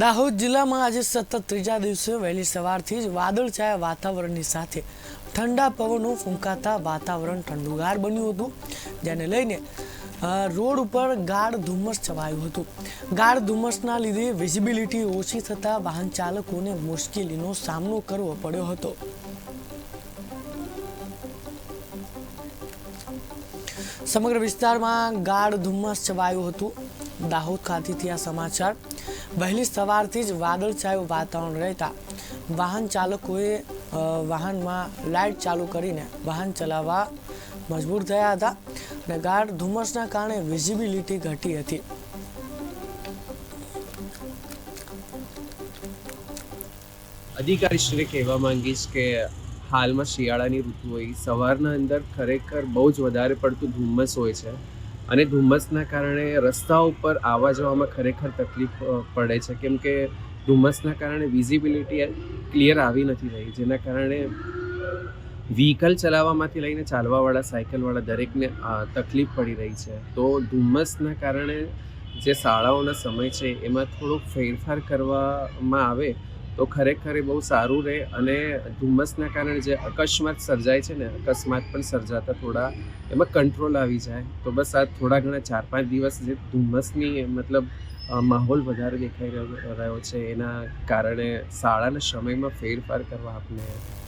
દાહોદ જિલ્લામાં આજે સતત ત્રીજા દિવસે વહેલી સવારથી જ વાદળછાયા વાતાવરણની સાથે ઠંડા પવનો ફૂંકાતા વાતાવરણ ઠંડુગાર બન્યું હતું, જેને લઈને રોડ ઉપર ગાઢ ધુમ્મસ છવાયું હતું. ગાઢ ધુમ્મસના લીધે વિઝિબિલિટી ઓછી થતાં વાહન ચાલકોને મુશ્કેલીનો સામનો કરવો પડ્યો હતો. સમગ્ર વિસ્તારમાં ગાઢ ધુમ્મસ છવાયું હતું. દાહોદ ખાતેથી આ સમાચાર. વહેલી સવારથી જ વાદળછાયું વાતાવરણ રહેતા વાહન ચાલકોએ વાહનમાં લાઇટ ચાલુ કરીને વાહન ચલાવવા મજબૂર થયા હતા અને ગાઢ ધુમ્મસના કારણે વિઝિબિલિટી ઘટી હતી. અધિકારીશ્રીને કહેવા માંગીશ કે હાલમાં શિયાળાની ઋતુ હોય સવારના અંદર ખરેખર બહુ જ વધારે પડતું ધુમ્મસ હોય છે. અને ધુમ્મસના કારણે રસ્તા ઉપર આવવા જવામાં ખરેખર તકલીફ પડે છે. કેમ કે ધુમ્મસના કારણે વિઝિબિલિટી ક્લિયર આવી નથી રહી. જેના કારણે વ્હીકલ ચલાવવામાંથી લઈને ચાલવાવાળા, સાયકલવાળા દરેકને તકલીફ પડી રહી છે. તો ધુમ્મસના કારણે જે શાળાઓના સમય છે, એમાં થોડોક ફેરફાર કરવામાં આવે તો ખરેખર એ બહુ સારું રહે અને ધુમ્મસના કારણે જે અકસ્માત સર્જાય છે ને, અકસ્માત પણ સર્જાતા થોડા એમાં કંટ્રોલ આવી જાય. તો બસ આ થોડા ઘણા ચાર પાંચ દિવસ જે ધુમ્મસની મતલબ માહોલ વધારે દેખાઈ રહ્યો છે, એના કારણે શાળાના સમયમાં ફેરફાર કરવા આપણે